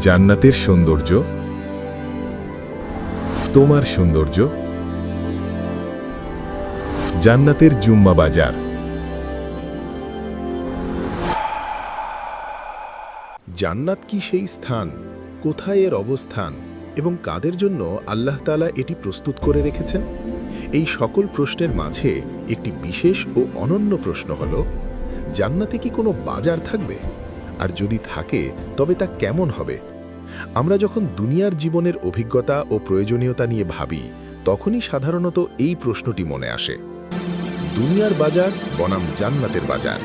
জান্নাতের সৌন্দর্য? তোমার সৌন্দর্য? জান্নাতের জুম্মা বাজার। জান্নাত কি সেই স্থান? কোথায় এর অবস্থান? এবং কাদের জন্য আল্লাহ তালা এটি প্রস্তুত করে রেখেছেন? এই সকল প্রশ্নের মাঝে একটি বিশেষ ও অনন্য প্রশ্ন হল, জান্নাতে কি কোনো বাজার থাকবে? আর যদি থাকে, তবে তা কেমন হবে? আমরা যখন দুনিয়ার জীবনের অভিজ্ঞতা ও প্রয়োজনীয়তা নিয়ে ভাবি, তখনই সাধারণত এই প্রশ্নটি মনে আসে। দুনিয়ার বাজার বনাম জান্নাতের বাজার।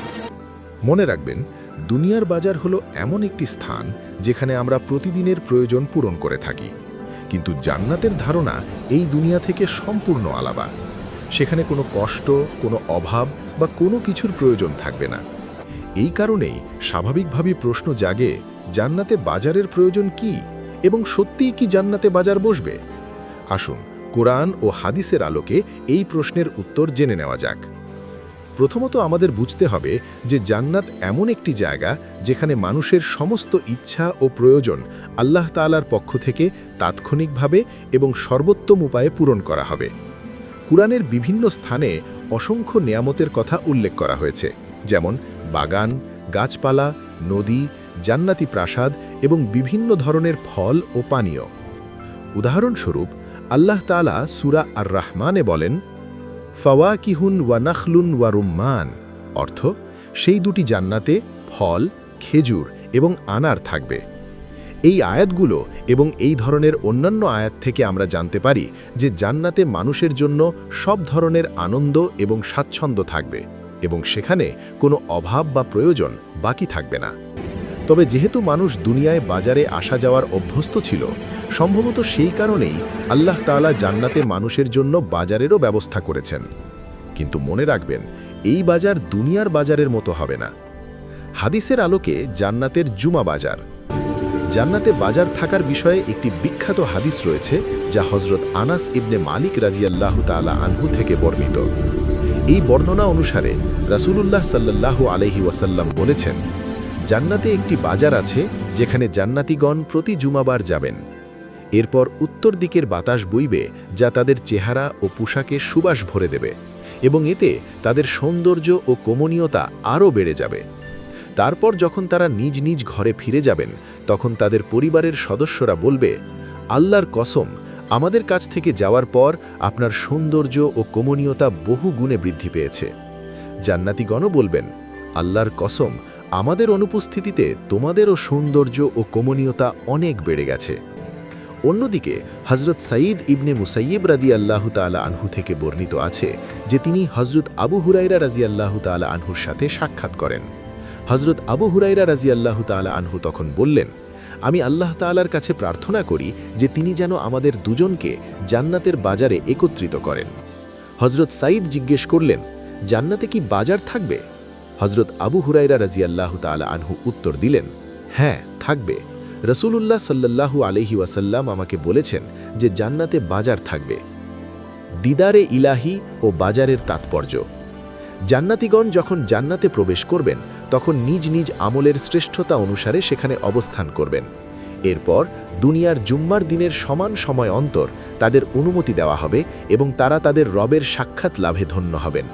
মনে রাখবেন, দুনিয়ার বাজার হলো এমন একটি স্থান যেখানে আমরা প্রতিদিনের প্রয়োজন পূরণ করে থাকি। কিন্তু জান্নাতের ধারণা এই দুনিয়া থেকে সম্পূর্ণ আলাদা। সেখানে কোনো কষ্ট, কোনো অভাব বা কোনো কিছুর প্রয়োজন থাকবে না। এই কারণেই স্বাভাবিকভাবেই প্রশ্ন জাগে, জান্নাতে বাজারের প্রয়োজন কি এবং সত্যিই কি জান্নাতে বাজার বসবে? আসুন, কোরআন ও হাদিসের আলোকে এই প্রশ্নের উত্তর জেনে নেওয়া যাক। প্রথমত আমাদের বুঝতে হবে যে জান্নাত এমন একটি জায়গা যেখানে মানুষের সমস্ত ইচ্ছা ও প্রয়োজন আল্লাহ তাআলার পক্ষ থেকে তাৎক্ষণিকভাবে এবং সর্বোত্তম উপায়ে পূরণ করা হবে। কুরআনের বিভিন্ন স্থানে অসংখ্য নিয়ামতের কথা উল্লেখ করা হয়েছে, যেমন বাগান, গাছপালা, নদী, জান্নাতি প্রাসাদ এবং বিভিন্ন ধরনের ফল ও পানীয়। উদাহরণস্বরূপ, আল্লাহ তাআলা সুরা আর রাহমানে বলেন, ফাওয়াকিহুন ওয়া নাখলুন ওয়া রুম্মান অর্থ, সেই দুটি জান্নাতে ফল, খেজুর এবং আনার থাকবে। এই আয়াতগুলো এবং এই ধরনের অন্যান্য আয়াত থেকে আমরা জানতে পারি যে জান্নাতে মানুষের জন্য সব ধরনের আনন্দ এবং স্বাচ্ছন্দ্য থাকবে। এবং সেখানে কোনো অভাব বা প্রয়োজন বাকি থাকবে না। তবে যেহেতু মানুষ দুনিয়ায় বাজারে আসা যাওয়ার অভ্যস্ত ছিল, সম্ভবত সেই কারণেই আল্লাহ তাআলা জান্নাতে মানুষের জন্য বাজারেরও ব্যবস্থা করেছেন। কিন্তু মনে রাখবেন, এই বাজার দুনিয়ার বাজারের মতো হবে না। হাদিসের আলোকে জান্নাতের জুমা বাজার। জান্নাতে বাজার থাকার বিষয়ে একটি বিখ্যাত হাদিস রয়েছে, যা হজরত আনাস ইবনে মালিক রাজিয়াল্লাহু তাআলা আনহু থেকে বর্ণিত। এই বর্ণনা অনুসারে রাসূলুল্লাহ সাল্লাল্লাহু আলাইহি ওয়াসাল্লাম বলেছেন, জান্নাতে একটি বাজার আছে যেখানে জান্নাতিগণ প্রতি জুমাবার যাবেন। এরপর উত্তর দিকের বাতাস বইবে যা তাদের চেহারা ও পোশাকে সুবাস ভরে দেবে এবং এতে তাদের সৌন্দর্য ও কমনীয়তা আরও বেড়ে যাবে। তারপর যখন তারা নিজ নিজ ঘরে ফিরে যাবেন, তখন তাদের পরিবারের সদস্যরা বলবে, আল্লাহর কসম আমাদের কাছ থেকে যাওয়ার পর আপনার সৌন্দর্য ও কমনীয়তা বহু গুণে বৃদ্ধি পেয়েছে। জান্নাতিগণও বলবেন, আল্লাহর কসম, আমাদের অনুপস্থিতিতে তোমাদেরও সৌন্দর্য ও কমনীয়তা অনেক বেড়ে গেছে। অন্যদিকে হজরত সাঈদ ইবনে মুসাইব রাদি আল্লাহ তালা আনহু থেকে বর্ণিত আছে যে তিনি হজরত আবু হুরাইরা রাজি আল্লাহ তালা আনহুর সাথে সাক্ষাৎ করেন। হজরত আবু হুরাইরা রাজি আল্লাহ তালা আনহু তখন বললেন আমি আল্লাহ তালার কাছে প্রার্থনা করি যে তিনি যেন আমাদের দুজনকে জান্নাতের বাজারে একত্রিত করেন। হজরত সাঈদ জিজ্ঞেস করলেন, জান্নাতে কি বাজার থাকবে? হজরত আবু হুরাইরা রাজি আল্লাহ তালা আনহু উত্তর দিলেন হ্যাঁ থাকবে। রসুলুল্লাহ সাল্লাল্লাহু আলহি ওয়াসাল্লাম আমাকে বলেছেন যে জান্নাতে বাজার থাকবে। দিদারে ইলাহি ও বাজারের তাৎপর্য। জান্নাতিগণ যখন জান্নাতে প্রবেশ করবেন, তখন নিজ নিজ আমলের শ্রেষ্ঠতা অনুসারে সেখানে অবস্থান করবেন। এরপর দুনিয়ার জুম্মার দিনের সমান সময় অন্তর তাদের অনুমতি দেওয়া হবে এবং তারা তাদের রবের সাক্ষাৎ লাভে ধন্য হবেন।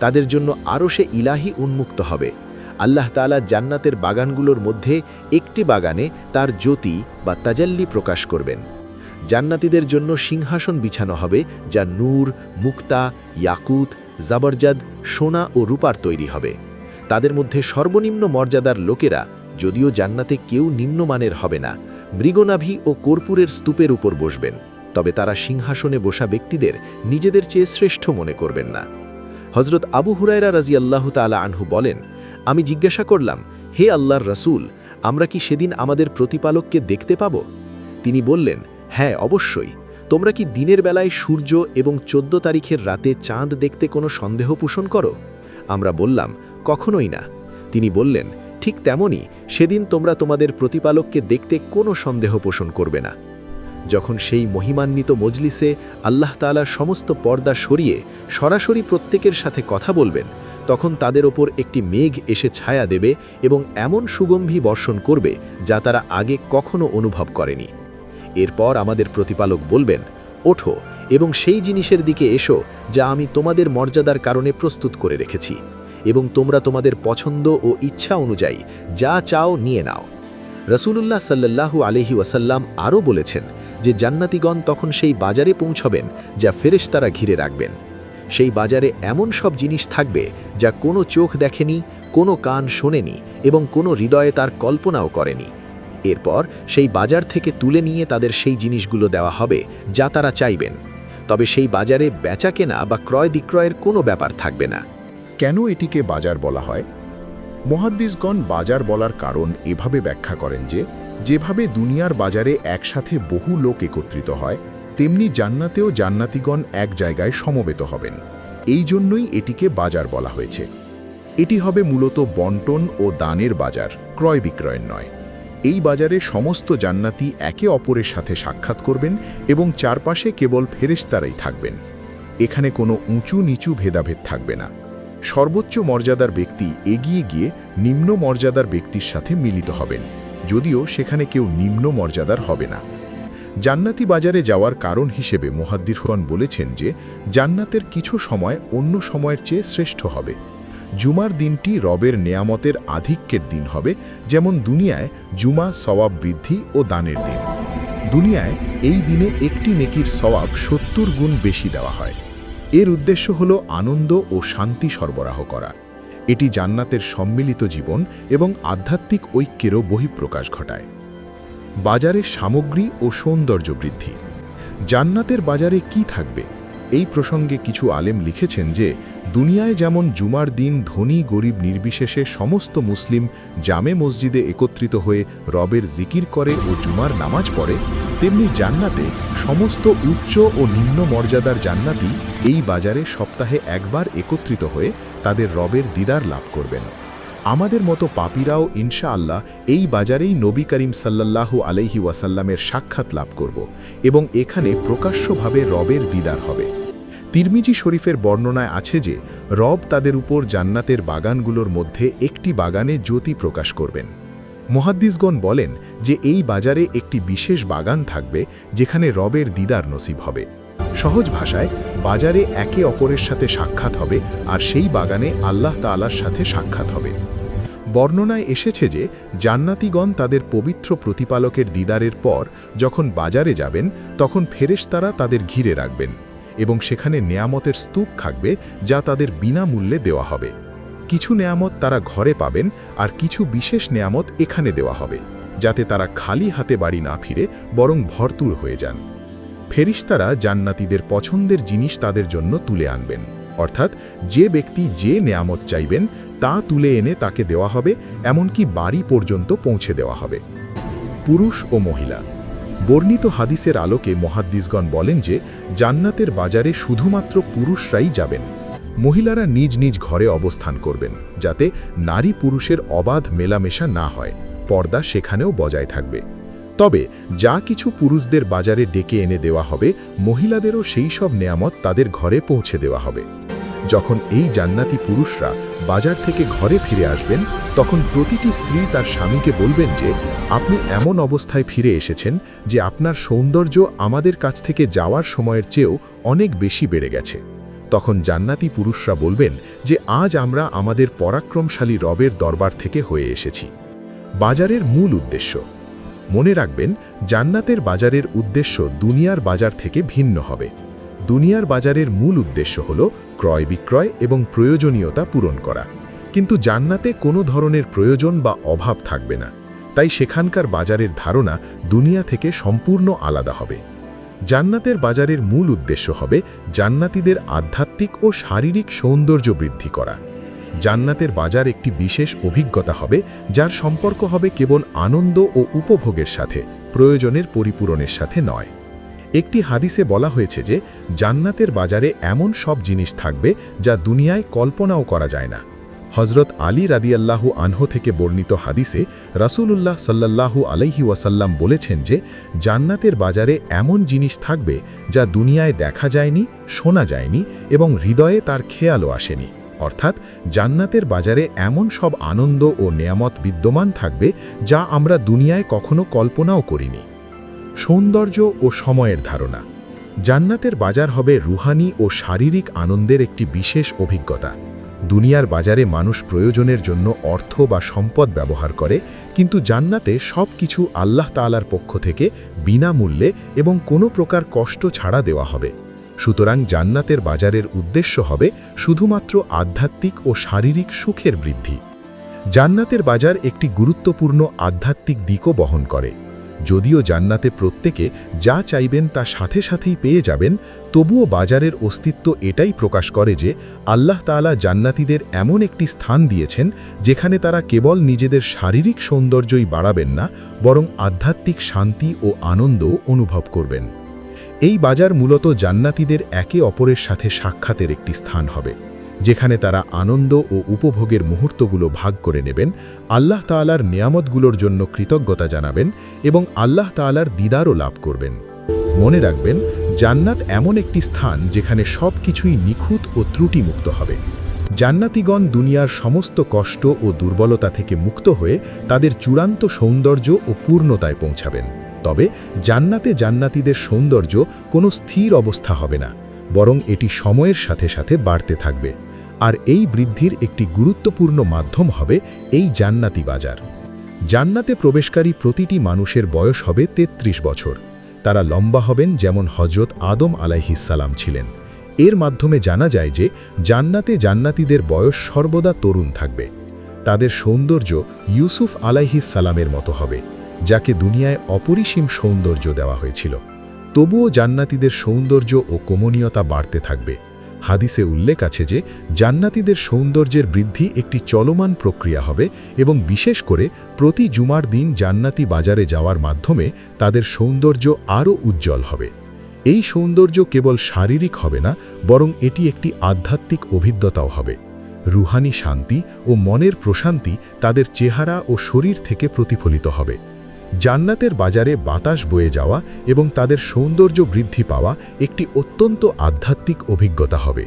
তাদের জন্য আরও সে ইলাহি উন্মুক্ত হবে। আল্লাহ তালা জান্নাতের বাগানগুলোর মধ্যে একটি বাগানে তার জ্যোতি বা তাজাল্লি প্রকাশ করবেন। জান্নাতিদের জন্য সিংহাসন বিছানো হবে যা নূর, মুক্তা, ইয়াকুত জাবরজাদ, সোনা ও রূপার তৈরি হবে। তাদের মধ্যে সর্বনিম্ন মর্যাদার লোকেরা যদিও জান্নাতে কেউ নিম্নমানের হবে না, মৃগনাভি ও কর্পূরের স্তূপের উপর বসবেন, তবে তারা সিংহাসনে বসা ব্যক্তিদের নিজেদের চেয়ে শ্রেষ্ঠ মনে করবেন না। হজরত আবু হুরায়রা রাজি আল্লাহ তালা আনহু বলেন, আমি জিজ্ঞাসা করলাম, হে আল্লাহর রসুল, আমরা কি সেদিন আমাদের প্রতিপালককে দেখতে পাব? তিনি বললেন হ্যাঁ অবশ্যই। তোমরা কি দিনের বেলায় সূর্য এবং চোদ্দ তারিখের রাতে চাঁদ দেখতে কোনো সন্দেহ পোষণ করো? আমরা বললাম, কখনোই না। তিনি বললেন, ঠিক তেমনই, সেদিন তোমরা তোমাদের প্রতিপালককে দেখতে কোনো সন্দেহ পোষণ করবে না। যখন সেই মহিমান্বিত মজলিসে আল্লাহ তালার সমস্ত পর্দা সরিয়ে সরাসরি প্রত্যেকের সাথে কথা বলবেন, তখন তাদের ওপর একটি মেঘ এসে ছায়া দেবে এবং এমন সুগম্ভী বর্ষণ করবে যা তারা আগে কখনো অনুভব করেনি। এরপর আমাদের প্রতিপালক বলবেন, ওঠো এবং সেই জিনিসের দিকে এসো যা আমি তোমাদের মর্যাদার কারণে প্রস্তুত করে রেখেছি এবং তোমরা তোমাদের পছন্দ ও ইচ্ছা অনুযায়ী যা চাও নিয়ে নাও। রসুলুল্লাহ সাল্লাল্লাহু আলহি ওয়াসাল্লাম আরও বলেছেন যে জান্নাতিগণ তখন সেই বাজারে পৌঁছবেন যা ফেরেশতারা ঘিরে রাখবেন। সেই বাজারে এমন সব জিনিস থাকবে যা কোনো চোখ দেখেনি, কোনো কান শোনেনি এবং কোনো হৃদয়ে তার কল্পনাও করেনি। এরপর সেই বাজার থেকে তুলে নিয়ে তাদের সেই জিনিসগুলো দেওয়া হবে, যা তারা চাইবেন। তবে সেই বাজারে বেচা কেনা বা ক্রয় বিক্রয়ের কোনো ব্যাপার থাকবে না। কেন এটিকে বাজার বলা হয়? মহাদ্দিসগণ বাজার বলার কারণ এভাবে ব্যাখ্যা করেন যে, যেভাবে দুনিয়ার বাজারে একসাথে বহু লোক একত্রিত হয়, তেমনি জান্নাতেও জান্নাতিগণ এক জায়গায় সমবেত হবেন। এই জন্যই এটিকে বাজার বলা হয়েছে। এটি হবে মূলত বন্টন ও দানের বাজার, ক্রয় বিক্রয়ের নয়। এই বাজারে সমস্ত জান্নাতি একে অপরের সাথে সাক্ষাৎ করবেন এবং চারপাশে কেবল ফেরেস্তারাই থাকবেন। এখানে কোনো উঁচু নিচু ভেদাভেদ থাকবে না। সর্বোচ্চ মর্যাদার ব্যক্তি এগিয়ে গিয়ে নিম্ন মর্যাদার ব্যক্তির সাথে মিলিত হবেন, যদিও সেখানে কেউ নিম্ন মর্যাদার হবে না। জান্নাতি বাজারে যাওয়ার কারণ হিসেবে মোহাদ্দিরগণ বলেছেন যে, জান্নাতের কিছু সময় অন্য সময়ের চেয়ে শ্রেষ্ঠ হবে। জুমার দিনটি রবের নেয়ামতের আধিক্যের দিন হবে, যেমন দুনিয়ায় জুমা, সওয়াব বৃদ্ধি ও দানের দিন। দুনিয়ায় এই দিনে একটি নেকির সওয়াব সত্তর গুণ বেশি দেওয়া হয়। এর উদ্দেশ্য হল আনন্দ ও শান্তি সরবরাহ করা। এটি জান্নাতের সম্মিলিত জীবন এবং আধ্যাত্মিক ঐক্যেরও বহিঃপ্রকাশ ঘটায়। বাজারের সামগ্রী ও সৌন্দর্য বৃদ্ধি। জান্নাতের বাজারে কি থাকবে? এই প্রসঙ্গে কিছু আলেম লিখেছেন যে দুনিয়ায় যেমন জুমার দিন ধনী, গরিব, নির্বিশেষে সমস্ত মুসলিম জামে মসজিদে একত্রিত হয়ে রবের জিকির করে ও জুমার নামাজ পড়ে, তেমনি জান্নাতে সমস্ত উচ্চ ও নিম্ন মর্যাদার জান্নাতি এই বাজারে সপ্তাহে একবার একত্রিত হয়ে তাদের রবের দিদার লাভ করবেন। আমাদের মতো পাপীরাও ইনশা আল্লাহ এই বাজারেই নবী করিম সাল্লাল্লাহু আলাইহি ওয়াসাল্লামের সাক্ষাৎ লাভ করব এবং এখানে প্রকাশ্যভাবে রবের দিদার হবে। তিরমিজি শরীফের বর্ণনায় আছে যে, রব তাদের উপর জান্নাতের বাগানগুলোর মধ্যে একটি বাগানে জ্যোতি প্রকাশ করবেন। মহাদ্দিসগণ বলেন যে, এই বাজারে একটি বিশেষ বাগান থাকবে, যেখানে রবের দিদার নসিব হবে। সহজ ভাষায়, বাজারে একে অপরের সাথে সাক্ষাৎ হবে, আর সেই বাগানে আল্লাহ তাআলার সাথে সাক্ষাৎ হবে। বর্ণনায় এসেছে যে, জান্নাতিগণ তাদের পবিত্র প্রতিপালকের দিদারের পর যখন বাজারে যাবেন, তখন ফেরেশতারা তাদের ঘিরে রাখবেন। এবং সেখানে নেয়ামতের স্তূপ থাকবে যা তাদের বিনামূল্যে দেওয়া হবে। কিছু নেয়ামত তারা ঘরে পাবেন আর কিছু বিশেষ নেয়ামত এখানে দেওয়া হবে, যাতে তারা খালি হাতে বাড়ি না ফিরে বরং ভরতুর হয়ে যান। ফেরিস্তারা জান্নাতীদের পছন্দের জিনিস তাদের জন্য তুলে আনবেন, অর্থাৎ যে ব্যক্তি যে নেয়ামত চাইবেন, তা তুলে এনে তাকে দেওয়া হবে, এমনকি বাড়ি পর্যন্ত পৌঁছে দেওয়া হবে। পুরুষ ও মহিলা বর্ণিত হাদিসের আলোকে মহাদ্দিসগণ বলেন যে, জান্নাতের বাজারে শুধুমাত্র পুরুষরাই যাবেন। মহিলারা নিজ নিজ ঘরে অবস্থান করবেন, যাতে নারী পুরুষের অবাধ মেলামেশা না হয়, পর্দা সেখানেও বজায় থাকবে। তবে, যা কিছু পুরুষদের বাজারে ডেকে এনে দেওয়া হবে, মহিলাদেরও সেই সব নেয়ামত তাদের ঘরে পৌঁছে দেওয়া হবে। যখন এই জান্নাতি পুরুষরা বাজার থেকে ঘরে ফিরে আসবেন, তখন প্রতিটি স্ত্রী তার স্বামীকে বলবেন যে, আপনি এমন অবস্থায় ফিরে এসেছেন যে আপনার সৌন্দর্য আমাদের কাছ থেকে যাওয়ার সময়ের চেয়েও অনেক বেশি বেড়ে গেছে। তখন জান্নাতি পুরুষরা বলবেন যে, আজ আমরা আমাদের পরাক্রমশালী রবের দরবার থেকে হয়ে এসেছি। বাজারের মূল উদ্দেশ্য। মনে রাখবেন, জান্নাতের বাজারের উদ্দেশ্য দুনিয়ার বাজার থেকে ভিন্ন হবে। দুনিয়ার বাজারের মূল উদ্দেশ্য হল ক্রয় বিক্রয় এবং প্রয়োজনীয়তা পূরণ করা। কিন্তু জান্নাতে কোনো ধরনের প্রয়োজন বা অভাব থাকবে না। তাই সেখানকার বাজারের ধারণা দুনিয়া থেকে সম্পূর্ণ আলাদা হবে। জান্নাতের বাজারের মূল উদ্দেশ্য হবে জান্নাতীদের আধ্যাত্মিক ও শারীরিক সৌন্দর্য বৃদ্ধি করা। জান্নাতের বাজার একটি বিশেষ অভিজ্ঞতা হবে, যার সম্পর্ক হবে কেবল আনন্দ ও উপভোগের সাথে, প্রয়োজনের পরিপূরণের সাথে নয়। একটি হাদিসে বলা হয়েছে যে, জান্নাতের বাজারে এমন সব জিনিস থাকবে যা দুনিয়ায় কল্পনাও করা যায় না। হজরত আলী রাদিয়াল্লাহু আনহ থেকে বর্ণিত হাদিসে রাসূলুল্লাহ সাল্লাল্লাহু আলাইহি ওয়াসাল্লাম বলেছেন যে, জান্নাতের বাজারে এমন জিনিস থাকবে যা দুনিয়ায় দেখা যায়নি, শোনা যায়নি এবং হৃদয়ে তার খেয়ালও আসেনি। অর্থাৎ জান্নাতের বাজারে এমন সব আনন্দ ও নেয়ামত বিদ্যমান থাকবে যা আমরা দুনিয়ায় কখনো কল্পনাও করিনি। সৌন্দর্য ও সময়ের ধারণা। জান্নাতের বাজার হবে রুহানি ও শারীরিক আনন্দের একটি বিশেষ অভিজ্ঞতা। দুনিয়ার বাজারে মানুষ প্রয়োজনের জন্য অর্থ বা সম্পদ ব্যবহার করে, কিন্তু জান্নাতে সব কিছু আল্লাহ তাআলার পক্ষ থেকে বিনামূল্যে এবং কোনো প্রকার কষ্ট ছাড়া দেওয়া হবে। সুতরাং জান্নাতের বাজারের উদ্দেশ্য হবে শুধুমাত্র আধ্যাত্মিক ও শারীরিক সুখের বৃদ্ধি। জান্নাতের বাজার একটি গুরুত্বপূর্ণ আধ্যাত্মিক দিকও বহন করে। যদিও জান্নাতে প্রত্যেকে যা চাইবেন তা সাথে সাথেই পেয়ে যাবেন, তবুও বাজারের অস্তিত্ব এটাই প্রকাশ করে যে আল্লাহ তাআলা জান্নাতীদের এমন একটি স্থান দিয়েছেন যেখানে তারা কেবল নিজেদের শারীরিক সৌন্দর্যই বাড়াবেন না, বরং আধ্যাত্মিক শান্তি ও আনন্দও অনুভব করবেন। এই বাজার মূলত জান্নাতীদের একে অপরের সাথে সাক্ষাতের একটি স্থান হবে। যেখানে তারা আনন্দ ও উপভোগের মুহূর্তগুলো ভাগ করে নেবেন, আল্লাহ তাআলার নিয়ামতগুলোর জন্য কৃতজ্ঞতা জানাবেন এবং আল্লাহ তাআলার দিদারও লাভ করবেন। মনে রাখবেন, জান্নাত এমন একটি স্থান যেখানে সব কিছুই নিখুঁত ও ত্রুটিমুক্ত হবে। জান্নাতিগণ দুনিয়ার সমস্ত কষ্ট ও দুর্বলতা থেকে মুক্ত হয়ে তাদের চূড়ান্ত সৌন্দর্য ও পূর্ণতায় পৌঁছাবেন। তবে জান্নাতে জান্নাতীদের সৌন্দর্য কোনো স্থির অবস্থা হবে না, বরং এটি সময়ের সাথে সাথে বাড়তে থাকবে। আর এই বৃদ্ধির একটি গুরুত্বপূর্ণ মাধ্যম হবে এই জান্নাতি বাজার। জান্নাতে প্রবেশকারী প্রতিটি মানুষের বয়স হবে ৩৩ বছর। তারা লম্বা হবেন যেমন হজরত আদম আলাইহিসালাম ছিলেন। এর মাধ্যমে জানা যায় যে জান্নাতে জান্নাতীদের বয়স সর্বদা তরুণ থাকবে। তাদের সৌন্দর্য ইউসুফ আলাইহিসালামের মতো হবে, যাকে দুনিয়ায় অপরিসীম সৌন্দর্য দেওয়া হয়েছিল। তবুও জান্নাতীদের সৌন্দর্য ও কমনীয়তা বাড়তে থাকবে। হাদিসে উল্লেখ আছে যে, জান্নাতীদের সৌন্দর্যের বৃদ্ধি একটি চলমান প্রক্রিয়া হবে এবং বিশেষ করে প্রতি জুমার দিন জান্নাতি বাজারে যাওয়ার মাধ্যমে তাদের সৌন্দর্য আরও উজ্জ্বল হবে। এই সৌন্দর্য কেবল শারীরিক হবে না, বরং এটি একটি আধ্যাত্মিক অভিজ্ঞতাও হবে। রুহানি শান্তি ও মনের প্রশান্তি তাদের চেহারা ও শরীর থেকে প্রতিফলিত হবে। জান্নাতের বাজারে বাতাস বয়ে যাওয়া এবং তাদের সৌন্দর্য বৃদ্ধি পাওয়া একটি অত্যন্ত আধ্যাত্মিক অভিজ্ঞতা হবে।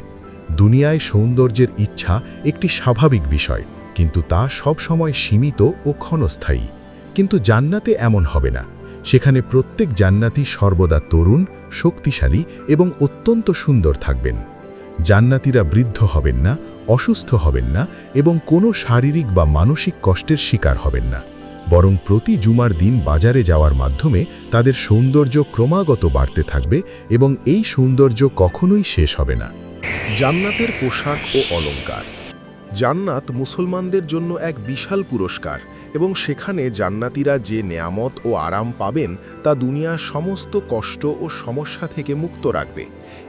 দুনিয়ায় সৌন্দর্যের ইচ্ছা একটি স্বাভাবিক বিষয়, কিন্তু তা সবসময় সীমিত ও ক্ষণস্থায়ী। কিন্তু জান্নাতে এমন হবে না। সেখানে প্রত্যেক জান্নাতি সর্বদা তরুণ, শক্তিশালী এবং অত্যন্ত সুন্দর থাকবেন। জান্নাতিরা বৃদ্ধ হবেন না, অসুস্থ হবেন না এবং কোনো শারীরিক বা মানসিক কষ্টের শিকার হবেন না। বরং প্রতি জুমার দিন বাজারে যাওয়ার মাধ্যমে তাদের সৌন্দর্য ক্রমাগত বাড়তে থাকবে এবং এই সৌন্দর্য কখনোই শেষ হবে না। জান্নাতের পোশাক ও অলংকার। জান্নাত মুসলমানদের জন্য এক বিশাল পুরস্কার এবং সেখানে জান্নাতিরা যে নেয়ামত ও আরাম পাবেন তা দুনিয়ার সমস্ত কষ্ট ও সমস্যা থেকে মুক্ত রাখবে।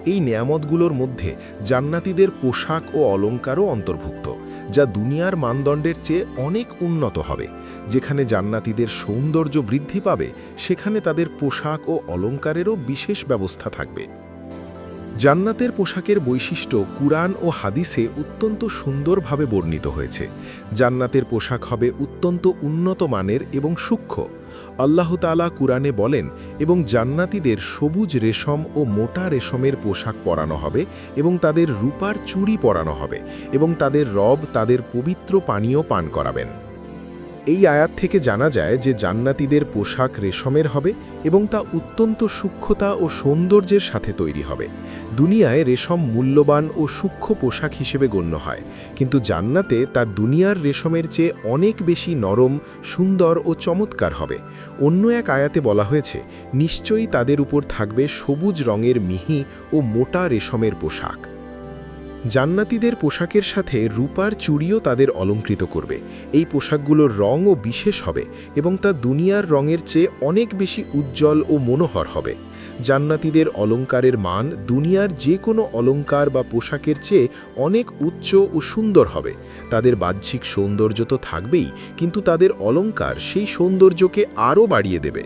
এই নেয়ামতগুলোর মধ্যে জান্নাতিদের পোশাক ও অলংকারও অন্তর্ভুক্ত। যা দুনিয়ার মানদণ্ডের চেয়ে অনেক উন্নত হবে। যেখানে জান্নাতিদের সৌন্দর্য বৃদ্ধি পাবে, সেখানে তাদের পোশাক ও অলঙ্কারেরও বিশেষ ব্যবস্থা থাকবে। জান্নাতের পোশাকের বৈশিষ্ট্য কুরআন ও হাদিসে অত্যন্ত সুন্দরভাবে বর্ণিত হয়েছে। জান্নাতের পোশাক হবে অত্যন্ত উন্নত মানের এবং সূক্ষ্ম। আল্লাহ তালা কুরআনে বলেন, এবং জান্নাতিদের সবুজ রেশম ও মোটা রেশমের পোশাক পরানো হবে, এবং তাদের রূপার চুড়ি পরানো হবে, এবং তাদের রব তাদের পবিত্র পানীয় পান করাবেন। এই আয়াত থেকে জানা যায় যে জান্নাতিদের পোশাক রেশমের হবে এবং তা অত্যন্ত সূক্ষ্মতা ও সৌন্দর্যের সাথে তৈরি হবে। দুনিয়ায় রেশম মূল্যবান ও সূক্ষ্ম পোশাক হিসেবে গণ্য হয়, কিন্তু জান্নাতে তা দুনিয়ার রেশমের চেয়ে অনেক বেশি নরম, সুন্দর ও চমৎকার হবে। অন্য এক আয়াতে বলা হয়েছে, নিশ্চয়ই তাদের উপর থাকবে সবুজ রঙের মিহি ও মোটা রেশমের পোশাক। জান্নাতীদের পোশাকের সাথে রূপার চুড়িও তাদের অলঙ্কৃত করবে। এই পোশাকগুলোর রঙও বিশেষ হবে এবং তা দুনিয়ার রঙের চেয়ে অনেক বেশি উজ্জ্বল ও মনোহর হবে। জান্নাতীদের অলঙ্কারের মান দুনিয়ার যে কোনো অলঙ্কার বা পোশাকের চেয়ে অনেক উচ্চ ও সুন্দর হবে। তাদের বাহ্যিক সৌন্দর্য তো থাকবেই, কিন্তু তাদের অলঙ্কার সেই সৌন্দর্যকে আরও বাড়িয়ে দেবে।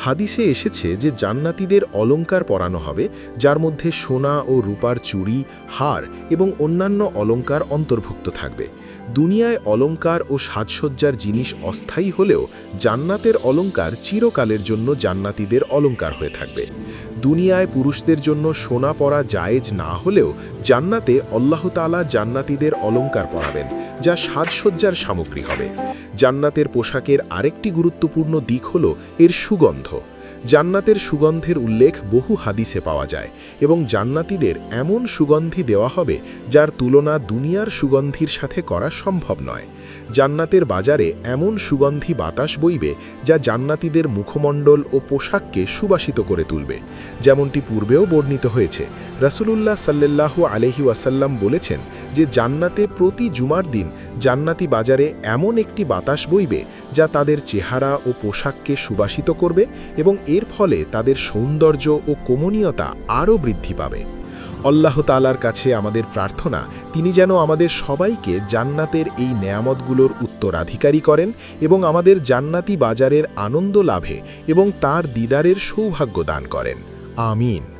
হাদিসে এসেছে যে জান্নাতিদের অলঙ্কার পরানো হবে, যার মধ্যে সোনা ও রূপার চুড়ি, হার এবং অন্যান্য অলঙ্কার অন্তর্ভুক্ত থাকবে। দুনিয়ায় অলংকার ও সাজসজ্জার জিনিস অস্থায়ী হলেও জান্নাতের অলংকার চিরকালের জন্য জান্নাতীদের অলংকার হয়ে থাকবে। দুনিয়ায় পুরুষদের জন্য সোনা পরা জায়েজ না হলেও জান্নাতে আল্লাহ তাআলা জান্নাতীদের অলংকার পরাবেন, যা সাজসজ্জার সামগ্রী হবে। জান্নাতের পোশাকের আরেকটি গুরুত্বপূর্ণ দিক হল এর সুগন্ধ। জান্নাতের সুগন্ধের উল্লেখ বহু হাদিসে পাওয়া যায় এবং জান্নাতীদের এমন সুগন্ধি দেওয়া হবে যার তুলনা দুনিয়ার সুগন্ধির সাথে করা সম্ভব নয়। জান্নাতের বাজারে এমন সুগন্ধি বাতাস বইবে যা জান্নাতীদের মুখমণ্ডল ও পোশাককে সুবাসিত করে তুলবে। যেমনটি পূর্বেও বর্ণিত হয়েছে। রাসূলুল্লাহ সাল্লাল্লাহু আলহি ওয়াসাল্লাম বলেছেন যে, জান্নাতে প্রতি জুমার দিন জান্নাতি বাজারে এমন একটি বাতাস বইবে যা তাদের চেহারা ও পোশাককে সুবাসিত করবে এবং এর ফলে তাদের সৌন্দর্য ও কোমনীয়তা আরও বৃদ্ধি পাবে। আল্লাহ তালার কাছে আমাদের প্রার্থনা, তিনি যেন আমাদের সবাইকে জান্নাতের এই নেয়ামতগুলোর উত্তরাধিকারী করেন এবং আমাদের জান্নাতি বাজারের আনন্দ লাভে এবং তার দিদারের সৌভাগ্য দান করেন। আমিন।